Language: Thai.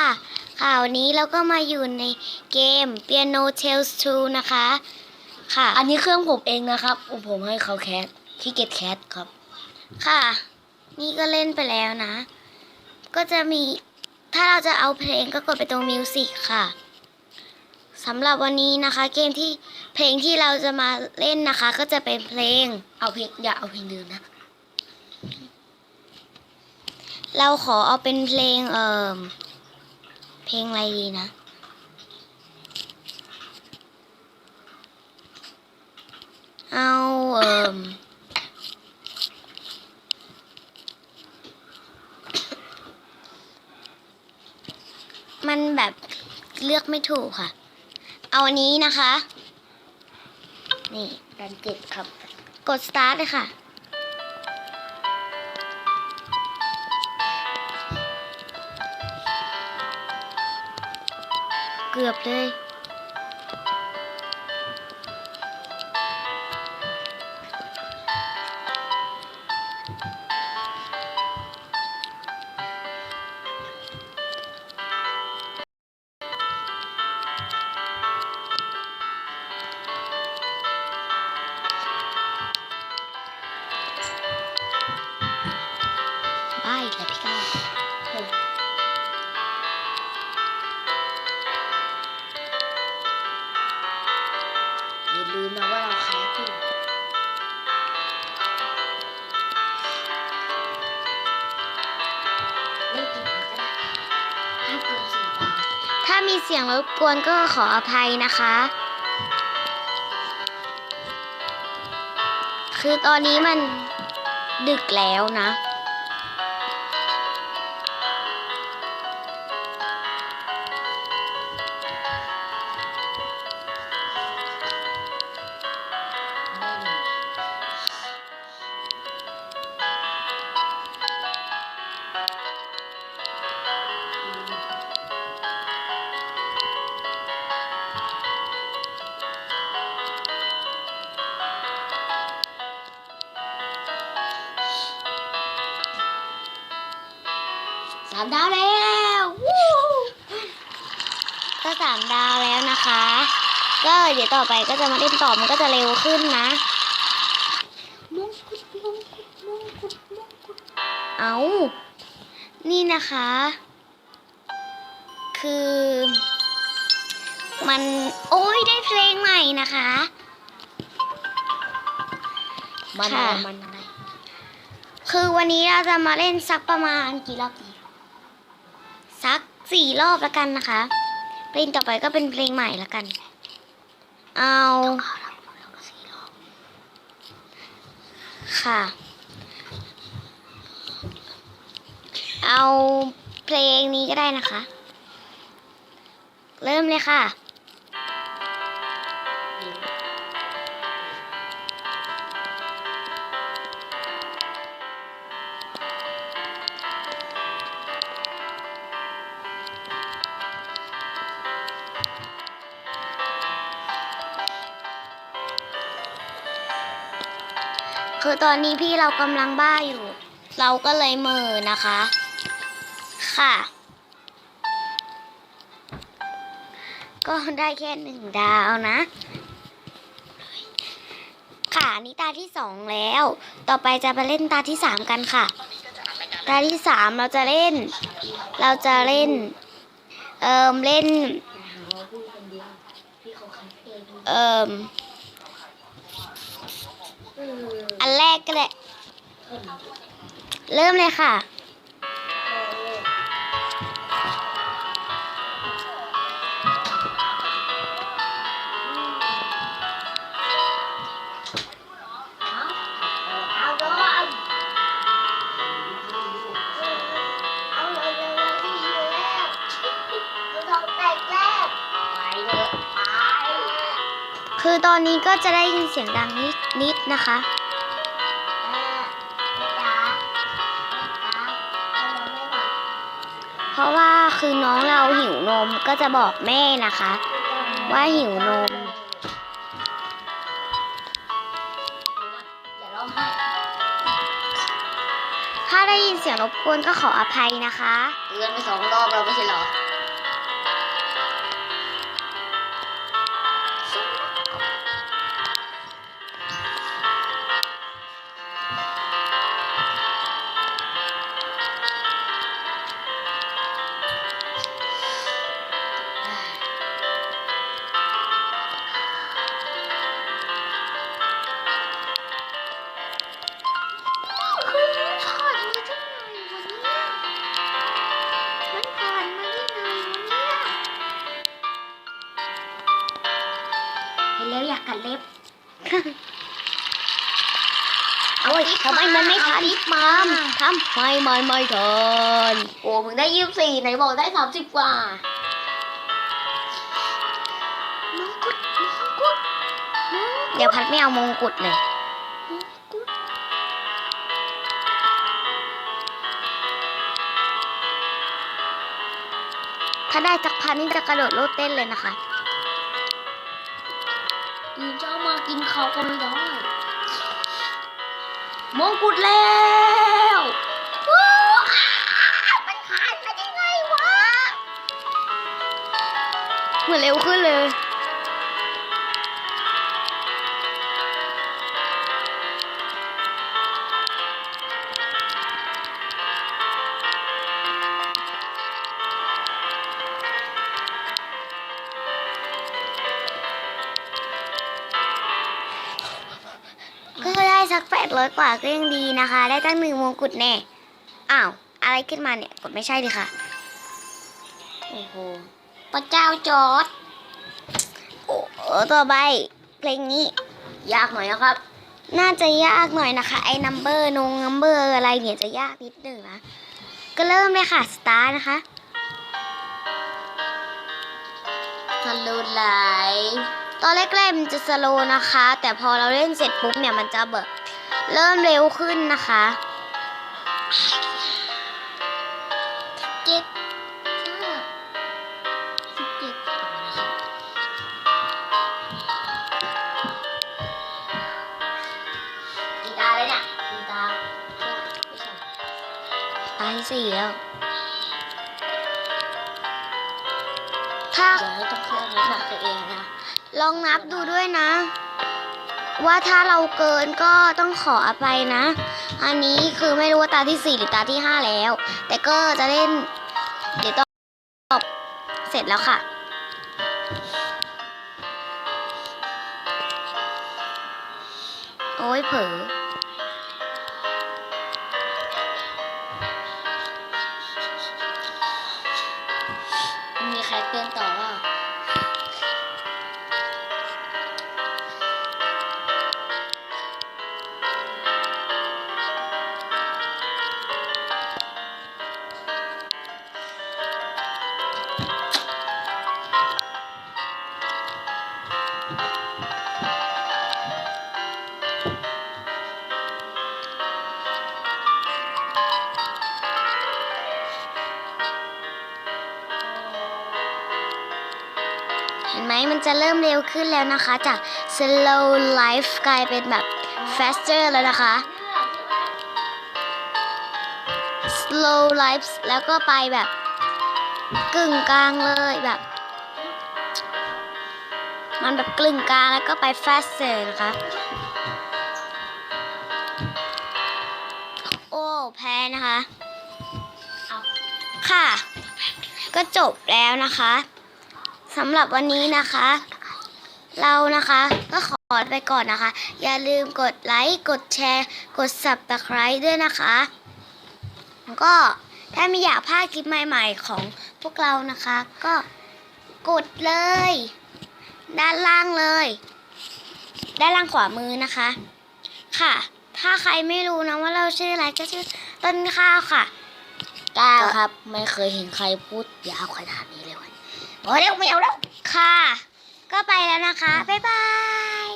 ค่ะค่ะวันนี้เราก็มาอยู่ในเกม Piano Tales 2 นะคะ ค่ะ อันนี้เครื่องผมเองนะครับผมให้เขาแคสที่เกตแคสครับ ค่ะ นี่ก็เล่นไปแล้วนะ ก็จะมี ถ้าเราจะเอาเพลงก็กดไปตรงมิวสิกค่ะสำหรับวันนี้นะคะ เกมที่เพลงที่เราจะมาเล่นนะคะ ก็จะเป็นเพลง เอาเพลงอย่าเอาเพลงเดิมนะ เราขอเอาเป็นเพลงเอ่อ เพลงอะไรดีนะ เอาเอ่อมันแบบเลือกไม่ถูกค่ะ เอาอันนี้นะคะ นี่ดันเจ็ดครับ กด start เลยค่ะ กือบเลย ลืมนะว่าเราแคสอยู่ถ้ามีเสียงรบกวนก็ขออภัยนะคะ คือตอนนี้มันดึกแล้วนะ สามดาวแล้ววู้ก็สามดาวแล้วนะคะ ก็เดี๋ยวต่อไปก็จะมาเล่นต่อมันก็จะเร็วขึ้นนะมงกุฎมงกุฎมงกุฎมงกุฎเอานี่นะคะ คือ มันโอ้ยได้เพลงใหม่นะคะ มันค่ะอะไรมันอะไรคือวันนี้เราจะมาเล่นสักประมาณกี่รอบดี สี่รอบแล้วกันนะคะ เพลงต่อไปก็เป็นเพลงใหม่แล้วกัน เอาค่ะ เอาเพลงนี้ก็ได้นะคะ เริ่มเลยค่ะ คือตอนนี้พี่เรากำลังบ้าอยู่ เราก็เลยเมือนะคะ ค่ะ ก็ได้แค่หนึ่งดาวนะค่ะนี่ตาที่สองแล้ว ต่อไปจะไปเล่นตาที่สามกันค่ะ ตาที่สามเราจะเล่น เราจะเล่น เอิมเล่นเดียวพี่เขาแคสเองเอิม อันแรกก็เลยเริ่มเลยค่ะ คือตอนนี้ก็จะได้ยินเสียงดังนิดนิดนะคะเพราะว่าคือน้องเราหิวนมก็จะบอกแม่นะคะ ว่าหิวนมอย่าร้องไห้ถ้าได้ได้ยินเสียงรบกวนก็ขออภัยนะคะ เตือนไปสองรอบเราไม่ใช่เหรอคือ ยทำไมมันไม่ทันมามทำไมมันไม่ทันโอ้มึงได้ยี่สิบสี่ไหนบอกได้สามสิบกว่ามงกุฎมงกุฎเดี๋ยวพัดไม่เอามงกุฎเลยถ้าได้สักพันนี่จะกระโดดโลดเต้นเลยนะคะตื่นเช้ามากินข้าวก็ไม่ได้ มงกุฎแล้วว้าวอ้าวมันผ่านมาได้ไงวะเหมือนเร็วขึ้นเลย สักแปดร้อยกว่าก็ยังดีนะคะ ได้ตั้งหนึ่งมงกุฎแน่ อ้าว อะไรขึ้นมาเนี่ย กดไม่ใช่ดิค่ะ โอ้โหพระเจ้าจอร์ดโอ้ต่อไป เพลงนี้ ยากหน่อยนะครับ น่าจะยากหน่อยนะคะ ไอ้นัมเบอร์นงนัมเบอร์อะไรเนี่ยจะยากนิดหนึ่งนะ ก็เริ่มเลยค่ะ สตาร์นะคะสลูดไลฟ์ตอนแรกๆมันจะสโลว์นะคะ แต่พอเราเล่นเสร็จปุ๊บเนี่ยมันจะแบบ เริ่มเร็วขึ้นนะคะเจ็ดสิบเจ็ดกี่ตาเลยเนี่ยกี่ตาตาที่สี่แล้ว ถ้าเดี๋ยวต้องเคลื่อนน้ำหนักตัวเองนะ ลองนับดูด้วยนะ ว่าถ้าเราเกินก็ต้องขออภัยนะ อันนี้คือไม่รู้ว่าตาที่สี่หรือตาที่ห้าแล้ว แต่ก็จะเล่น เดี๋ยวต้องเสร็จแล้วค่ะ โอ้ยเผลอ ไหมมันจะเริ่มเร็วขึ้นแล้วนะคะ จาก slow life กลายเป็นแบบ faster แล้วนะคะ slow life แล้วก็ไปแบบกึ่งกลางเลยแบบ มันแบบกลึ่งกลางแล้วก็ไป faster นะคะ โอ้แพ้นะคะ ค่ะ ก็จบแล้วนะคะ สำหรับวันนี้นะคะ เรานะคะก็ขอไปก่อนนะคะ อย่าลืมกดไลค์กดแชร์ กด subscribe ด้วยนะคะก็ถ้าไม่อยากพลาดคลิปใหม่ๆของพวกเรานะคะ ก็กดเลย ด้านล่างเลย ด้านล่างขวามือนะคะ ค่ะ ถ้าใครไม่รู้นะว่าเราชื่ออะไรก็ชื่อต้นข้าวค่ะ ก้าครับ ไม่เคยเห็นใครพูดยาวขนาดนี้ พอแล้วไม่เอาแล้วค่ะ ก็ไปแล้วนะคะ บ๊ายบาย